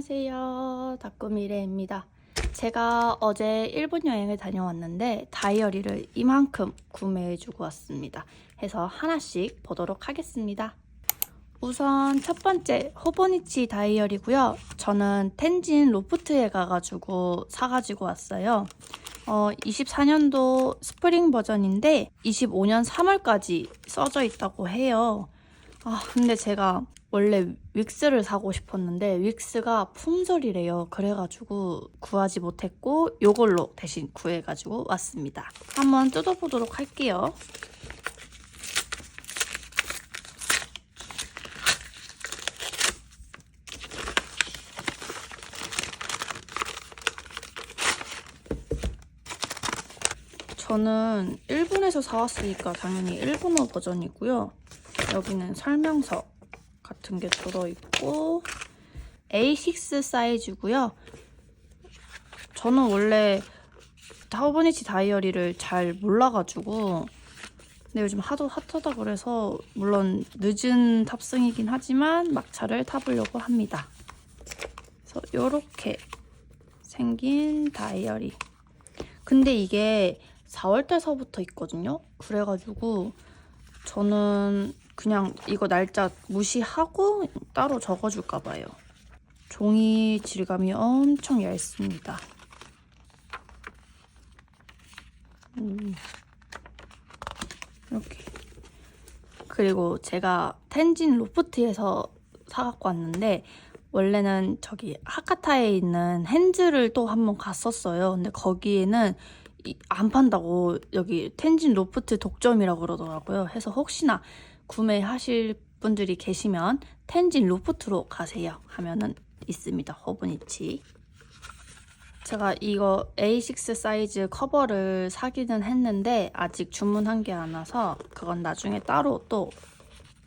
안녕하세요. 다꾸미래입니다. 제가 어제 일본 여행을 다녀왔는데 다이어리를 이만큼 구매해주고 왔습니다. 해서 하나씩 보도록 하겠습니다. 우선 첫 번째 호보니치 다이어리고요. 저는 텐진 로프트에 가가지고 사가지고 왔어요. 어, 24년도 스프링 버전인데 25년 3월까지 써져 있다고 해요. 아, 근데 제가 원래 윅스를 사고 싶었는데 윅스가 품절이래요. 그래가지고 구하지 못했고 요걸로 대신 구해가지고 왔습니다. 한번 뜯어보도록 할게요. 저는 일본에서 사왔으니까 당연히 일본어 버전이고요. 여기는 설명서 같은 게 들어있고 A6 사이즈고요. 저는 원래 타오버니치 다이어리를 잘 몰라가지고 근데 요즘 하도 핫하다 그래서 물론 늦은 탑승이긴 하지만 막차를 타보려고 합니다. 그래서 이렇게 생긴 다이어리. 근데 이게 4월달서부터 있거든요. 그래가지고 저는 그냥 이거 날짜 무시하고 따로 적어줄까 봐요. 종이 질감이 엄청 얇습니다. 음, 이렇게. 그리고 제가 텐진 로프트에서 사갖고 왔는데 원래는 저기 하카타에 있는 핸즈를 또 한 번 갔었어요. 근데 거기에는 이- 안 판다고 여기 텐진 로프트 독점이라고 그러더라고요. 해서 혹시나 구매하실 분들이 계시면 텐진 로프트로 가세요 하면은 있습니다. 허브니치. 제가 이거 A6 사이즈 커버를 사기는 했는데 아직 주문한 게 안 와서 그건 나중에 따로 또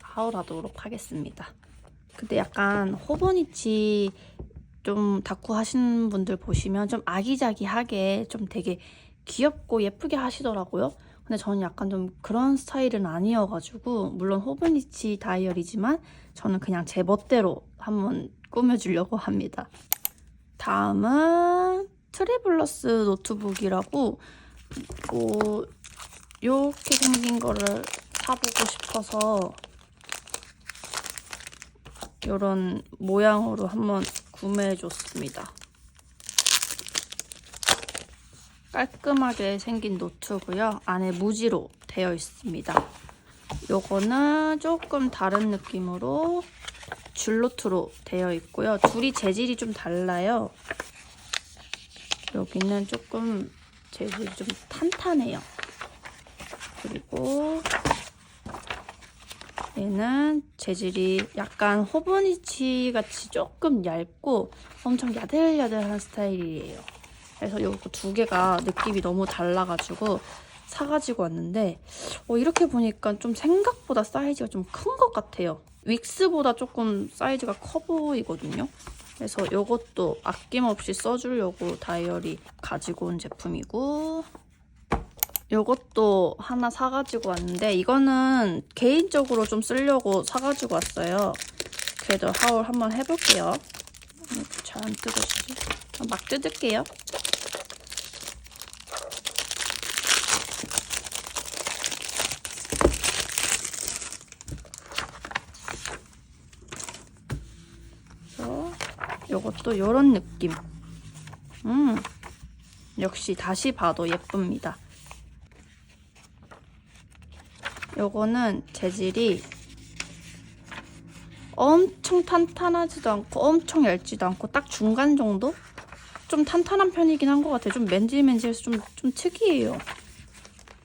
하울하도록 하겠습니다. 근데 약간 호버니치 좀 다쿠 하시는 분들 보시면 좀 아기자기하게 좀 되게 귀엽고 예쁘게 하시더라고요. 근데 저는 약간 좀 그런 스타일은 아니어가지고 물론 호브니치 다이어리지만 저는 그냥 제 멋대로 한번 꾸며주려고 합니다. 다음은 트리블러스 노트북이라고 뭐 이렇게 생긴 거를 사보고 싶어서 이런 모양으로 한번 구매해줬습니다. 깔끔하게 생긴 노트고요. 안에 무지로 되어 있습니다. 요거는 조금 다른 느낌으로 줄노트로 되어 있고요. 둘이 재질이 좀 달라요. 여기는 조금 재질이 좀 탄탄해요. 그리고 얘는 재질이 약간 호브니치 같이 조금 얇고 엄청 야들야들한 스타일이에요. 그래서 이거 두 개가 느낌이 너무 달라가지고 사가지고 왔는데 어, 이렇게 보니까 좀 생각보다 사이즈가 좀 큰 것 같아요. 윅스보다 조금 사이즈가 커 보이거든요. 그래서 이것도 아낌없이 써주려고 다이어리 가지고 온 제품이고 이것도 하나 사가지고 왔는데 이거는 개인적으로 좀 쓰려고 사가지고 왔어요. 그래도 하울 한번 해볼게요. 잘 안 뜯어지지? 막 뜯을게요. 그래서 이것도 이런 느낌. 음, 역시 다시 봐도 예쁩니다. 요거는 재질이 엄청 탄탄하지도 않고 엄청 얇지도 않고 딱 중간 정도? 좀 탄탄한 편이긴 한 것 같아요. 좀 맨질맨질해서 좀, 좀 특이해요.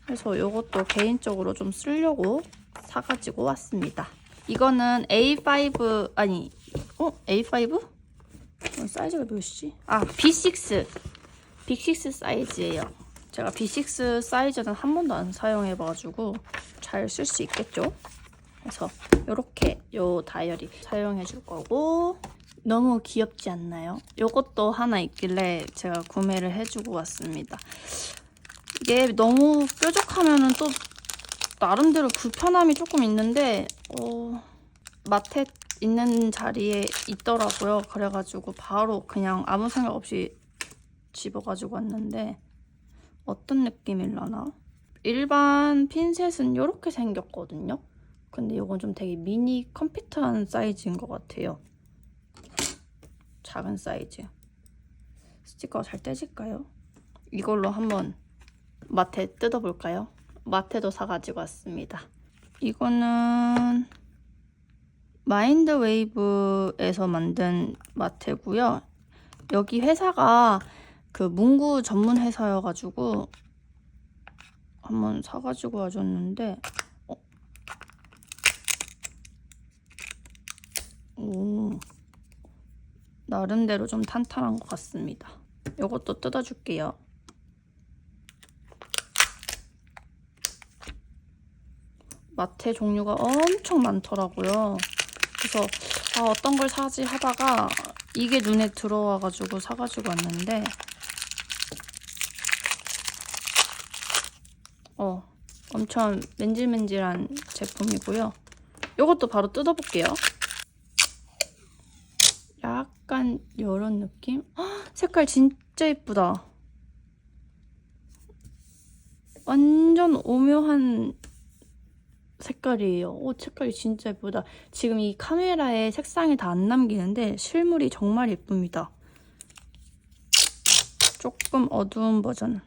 그래서 요것도 개인적으로 좀 쓰려고 사가지고 왔습니다. 이거는 A5 아니 어? A5? 어, 사이즈가 몇이지? 아 B6 B6 사이즈예요. 제가 B6 사이즈는 한 번도 안 사용해봐가지고 잘 쓸 수 있겠죠? 그래서 이렇게 요 다이어리 사용해 줄 거고 너무 귀엽지 않나요? 요것도 하나 있길래 제가 구매를 해주고 왔습니다. 이게 너무 뾰족하면은 또 나름대로 불편함이 조금 있는데 어, 마테 있는 자리에 있더라고요. 그래가지고 바로 그냥 아무 생각 없이 집어가지고 왔는데 어떤 느낌일라나? 일반 핀셋은 이렇게 생겼거든요. 근데 이건 좀 되게 미니 컴퓨터한 사이즈인 것 같아요. 작은 사이즈. 스티커가 잘 떼질까요? 이걸로 한번 마테 뜯어볼까요? 마테도 사가지고 왔습니다. 이거는 마인드 웨이브에서 만든 마테고요. 여기 회사가 그 문구 전문 회사여가지고 한번 사가지고 와줬는데 어. 오 나름대로 좀 탄탄한 것 같습니다. 이것도 뜯어줄게요. 마테 종류가 엄청 많더라고요. 그래서 아, 어떤 걸 사지 하다가 이게 눈에 들어와가지고 사가지고 왔는데 어 엄청 맨질맨질한 제품이고요. 이것도 바로 뜯어볼게요. 약간 이런 느낌? 헉, 색깔 진짜 예쁘다. 완전 오묘한 색깔이에요. 오, 색깔이 진짜 예쁘다. 지금 이 카메라에 색상이 다 안 남기는데 실물이 정말 예쁩니다. 조금 어두운 버전.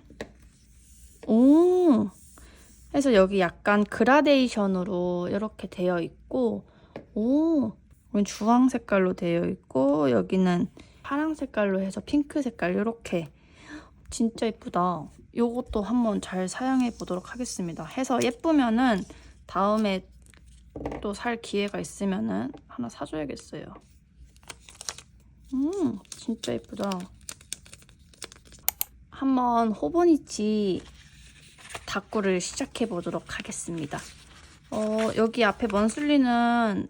오! 해서 여기 약간 그라데이션으로 이렇게 되어 있고, 오! 여기 주황 색깔로 되어 있고, 여기는 파랑 색깔로 해서 핑크 색깔 이렇게. 진짜 예쁘다. 요것도 한번 잘 사용해 보도록 하겠습니다. 해서 예쁘면은 다음에 또 살 기회가 있으면은 하나 사줘야겠어요. 음, 진짜 예쁘다. 한번 호보니치 다꾸를 시작해 보도록 하겠습니다. 어, 여기 앞에 먼슬리는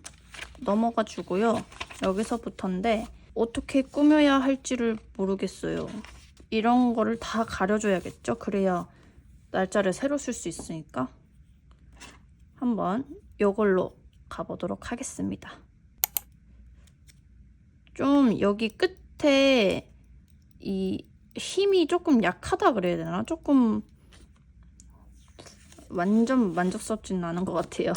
넘어가 주고요. 여기서부터인데 어떻게 꾸며야 할지를 모르겠어요. 이런 거를 다 가려줘야겠죠? 그래야 날짜를 새로 쓸 수 있으니까. 한번 이걸로 가보도록 하겠습니다. 좀 여기 끝에 이 힘이 조금 약하다 그래야 되나? 조금 완전 만족스럽지는 않은 것 같아요.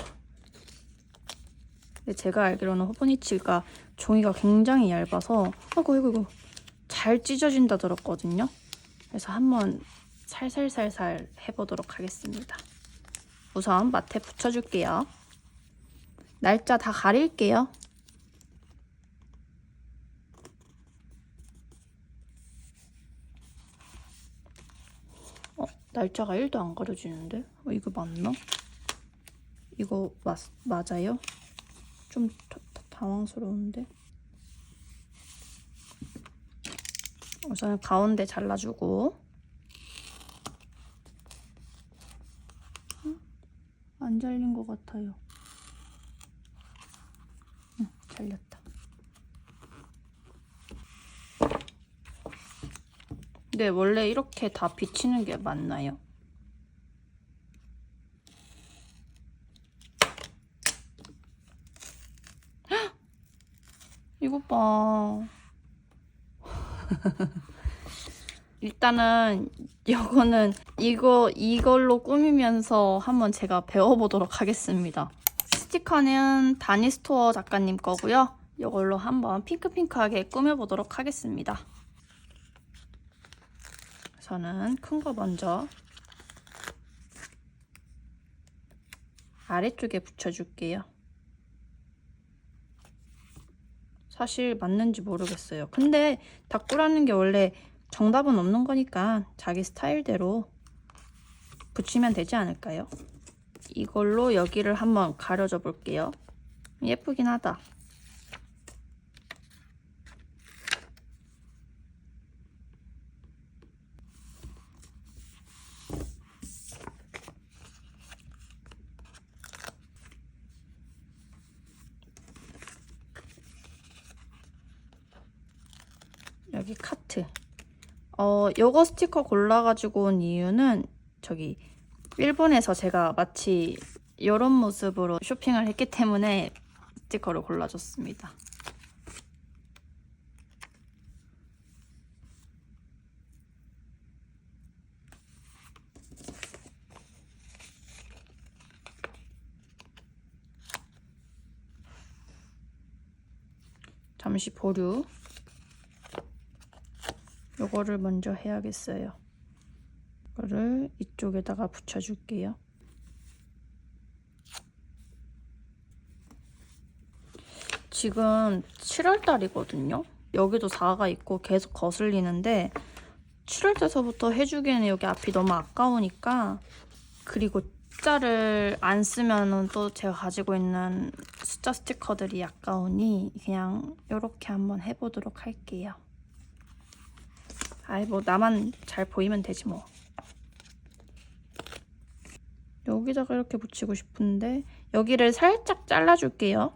제가 알기로는 호보니치가 종이가 굉장히 얇아서 아이고 아이고 아이고 잘 찢어진다 들었거든요. 그래서 한번 살살살살 해보도록 하겠습니다. 우선 마테 붙여줄게요. 날짜 다 가릴게요. 어, 날짜가 1도 안 가려지는데? 어, 이거 맞나? 이거 맞, 맞아요? 좀 다- 다- 당황스러운데? 우선 가운데 잘라주고 안 잘린 것 같아요. 응, 잘렸다. 네, 원래 이렇게 다 비치는 게 맞나요? 헉! 이것 봐. 일단은 이거는 이거 이걸로 꾸미면서 한번 제가 배워보도록 하겠습니다. 스티커는 다니스토어 작가님 거고요. 이걸로 한번 핑크핑크하게 꾸며보도록 하겠습니다. 저는 큰 거 먼저 아래쪽에 붙여줄게요. 사실 맞는지 모르겠어요. 근데 다꾸라는 게 원래 정답은 없는 거니까 자기 스타일대로 붙이면 되지 않을까요? 이걸로 여기를 한번 가려줘 볼게요. 예쁘긴 하다. 여기 카트. 어, 요거 스티커 골라가지고 온 이유는 저기 일본에서 제가 마치 이런 모습으로 쇼핑을 했기 때문에 스티커를 골라줬습니다. 잠시 보류. 요거를 먼저 해야겠어요. 이거를 이쪽에다가 붙여줄게요. 지금 7월달이거든요. 여기도 4가 있고 계속 거슬리는데 7월 돼서부터 해주기에는 여기 앞이 너무 아까우니까 그리고 숫자를 안 쓰면은 또 제가 가지고 있는 숫자 스티커들이 아까우니 그냥 이렇게 한번 해보도록 할게요. 아이 뭐 나만 잘 보이면 되지 뭐. 여기다가 이렇게 붙이고 싶은데 여기를 살짝 잘라줄게요.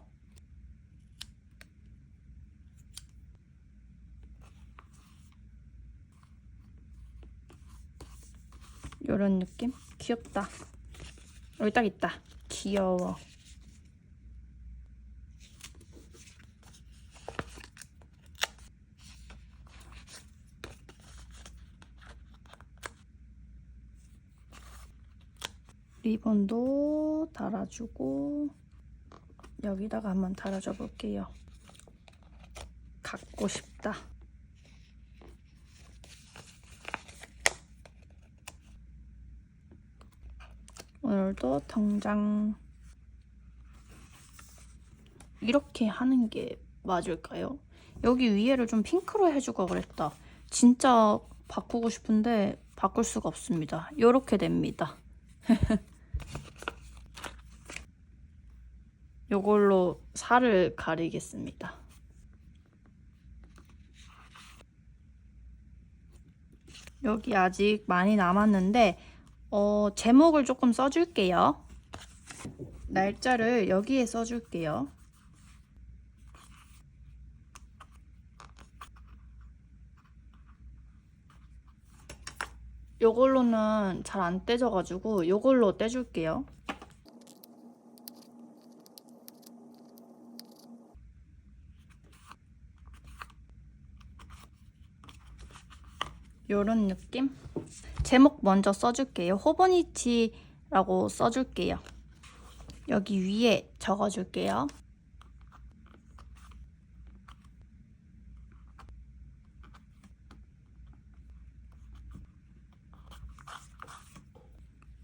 요런 느낌? 귀엽다. 여기 딱 있다. 귀여워. 리본도 달아주고 여기다가 한번 달아줘 볼게요. 갖고 싶다. 오늘도 당장 이렇게 하는 게 맞을까요? 여기 위에를 좀 핑크로 해주고 그랬다. 진짜 바꾸고 싶은데 바꿀 수가 없습니다. 이렇게 됩니다. 요걸로 살을 가리겠습니다. 여기 아직 많이 남았는데 어, 제목을 조금 써줄게요. 날짜를 여기에 써줄게요. 요걸로는 잘 안 떼져가지고 요걸로 떼줄게요. 요런 느낌? 제목 먼저 써줄게요. 호버니치라고 써줄게요. 여기 위에 적어줄게요.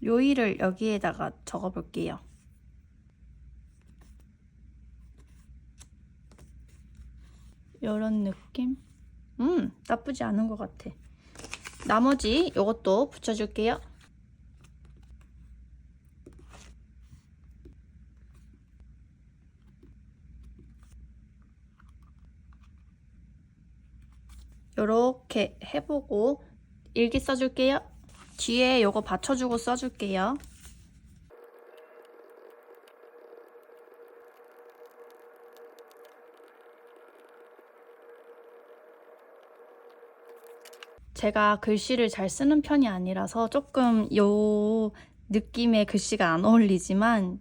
요일을 여기에다가 적어 볼게요. 요런 느낌? 음, 나쁘지 않은 것 같아. 나머지 이것도 붙여줄게요. 이렇게 해보고 일기 써줄게요. 뒤에 요거 받쳐주고 써줄게요. 제가 글씨를 잘 쓰는 편이 아니라서 조금 요 느낌의 글씨가 안 어울리지만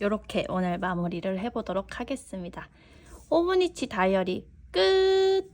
이렇게 오늘 마무리를 해보도록 하겠습니다. 오브니치 다이어리 끝!